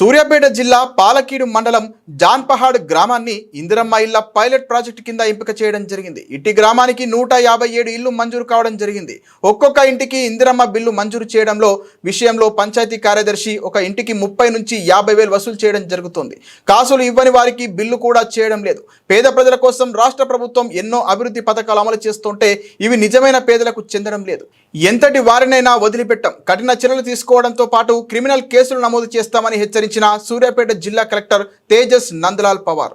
సూర్యాపేట జిల్లా పాలకీడు మండలం జాన్పహాడ్ గ్రామాన్ని ఇందిరమ్మ ఇళ్ళ పైలట్ ప్రాజెక్టు కింద ఎంపిక చేయడం జరిగింది. ఇట్టి గ్రామానికి నూట యాభై ఏడు ఇళ్ళు మంజూరు కావడం జరిగింది. ఒక్కొక్క ఇంటికి ఇందిరమ్మ బిల్లు మంజూరు చేయడంలో విషయంలో పంచాయతీ కార్యదర్శి ఒక ఇంటికి ముప్పై నుంచి యాభై వేలు వసూలు చేయడం జరుగుతుంది. కాసులు ఇవ్వని వారికి బిల్లు కూడా చేయడం లేదు. పేద ప్రజల కోసం రాష్ట్ర ప్రభుత్వం ఎన్నో అభివృద్ధి పథకాలు అమలు చేస్తుంటే ఇవి నిజమైన పేదలకు చెందడం లేదు. ఎంతటి వారినైనా వదిలిపెట్టం. కఠిన చర్యలు తీసుకోవడంతో పాటు క్రిమినల్ కేసులు నమోదు చేస్తామని హెచ్చరించిన సూర్యాపేట జిల్లా కలెక్టర్ తేజస్ నందలాల్ పవార్.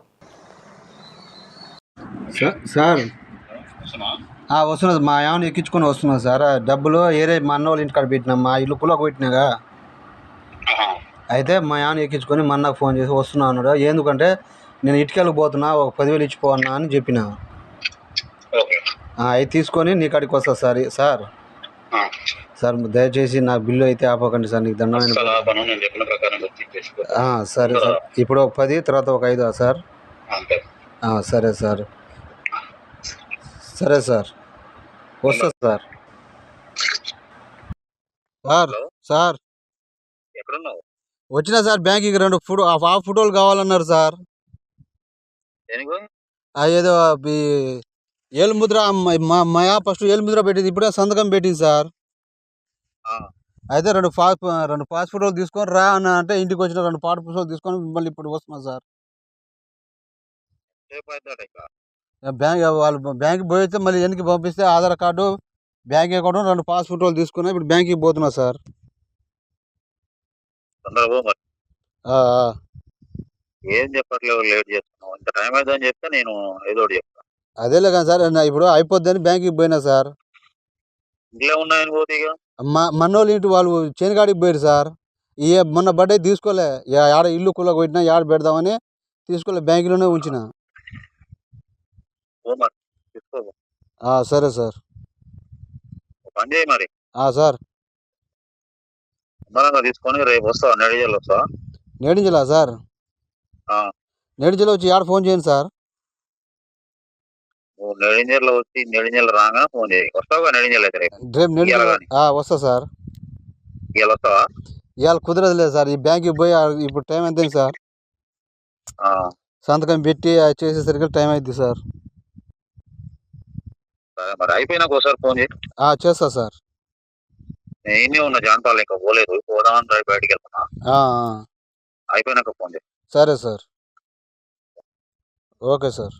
సార్. వస్తున్నది మా ఏమైనా ఎక్కించుకొని వస్తున్నా సార్. డబ్బులు ఏరే మా అన్న వాళ్ళ ఇంటికాడ పెట్టినా మా ఇల్లు కులకు పెట్టినాగా. అయితే మా ఏమైనా ఎక్కించుకొని మా అన్నకు ఫోన్ చేసి వస్తున్నా అన్నాడు. ఎందుకంటే నేను ఇటుకెళ్ళకి పోతున్నా ఒక పదివేలు ఇచ్చిపో అన్నా అని చెప్పిన. అవి తీసుకొని నీ కాడికి వస్తా సార్. సార్. సార్ దయచేసి నా బిల్లు అయితే ఆపకండి సార్ నీకు దండమైన సరే సార్. ఇప్పుడు ఒక పది తర్వాత ఒక ఐదు సార్? సరే సార్. సరే సార్. వస్తా సార్. Sir sir. వచ్చినా సార్ బ్యాంక్కి రెండు ఫోటో ఆ ఫోటోలు కావాలన్నారు సార్. ఏదో ఏలుముద్ర మ- ఫస్ట్ ఏలుముద్ర పెట్టింది ఇప్పుడే సంతకం పెట్టింది సార్. అయితే రెండు పాస్ రెండు పాస్ ఫోటోలు తీసుకొని రా అన్న అంటే ఇంటికి వచ్చిన రెండు పాట పుస్తకాలు తీసుకొని మిమ్మల్ని ఇప్పుడు వస్తున్నా సార్. బ్యాంక్ వాళ్ళు బ్యాంక్ పోయితే మళ్ళీ వెనక్కి పంపిస్తే ఆధార్ కార్డు బ్యాంక్ అకౌంట్ రెండు పాస్ ఫోటోలు తీసుకున్నా ఇప్పుడు బ్యాంక్కి పోతున్నా సార్. ఏం చెప్పట్లేవు లేట్ చేస్తున్నావు. ఇంత టైం అవుతుందని చెప్తే నేను ఏదో ఒకటి చెప్తా. అదేలే కానీ సార్ ఇప్పుడు అయిపోద్దని బ్యాంక్కి పోయినా సార్. ఇంట్లో ఉన్నాయని పోతే ఇక. మా మనోళ్ళు ఇంటి వాళ్ళు చేనుగాడికి పోయారు సార్. ఈ మొన్న బర్త్డే తీసుకోలే. ఆడ ఇల్లు కుల్ల కొట్టినా యాడ పెడదామని తీసుకోలే బ్యాంకులోనే ఉంచిన. సరే సార్. మరి. సార్. తీసుకొని రేపు నెడిజల్ నేడించలా సార్? ఆ. నేడించలో వచ్చి ఆడ ఫోన్ చేయండి సార్? నెడింజల్లో వచ్చి నెడింజల్ రాగానే ఫోన్ చేయి. వస్తావుగా నెడింజల్ అయితే రేపు రేపు. వస్తా సార్. ఇవాళ వస్తావా? ఇవాళ కుదరదు లేదు సార్. ఈ బ్యాంక్కి పోయి ఇప్పుడు టైం ఎంత సార్? సంతకం పెట్టి చేసేసరికి టైం అవుతుంది సార్. మరి అయిపోయినాక ఒకసారి ఫోన్ చేయి. ఆ, చేస్తా సార్. నేను ఉన్నా జాన్పాలు ఇంకా పోలేదు. పోదామని రేపు బయటికి వెళ్తున్నా. అయిపోయినాక ఫోన్ చేయి. సరే సార్. Okay sir.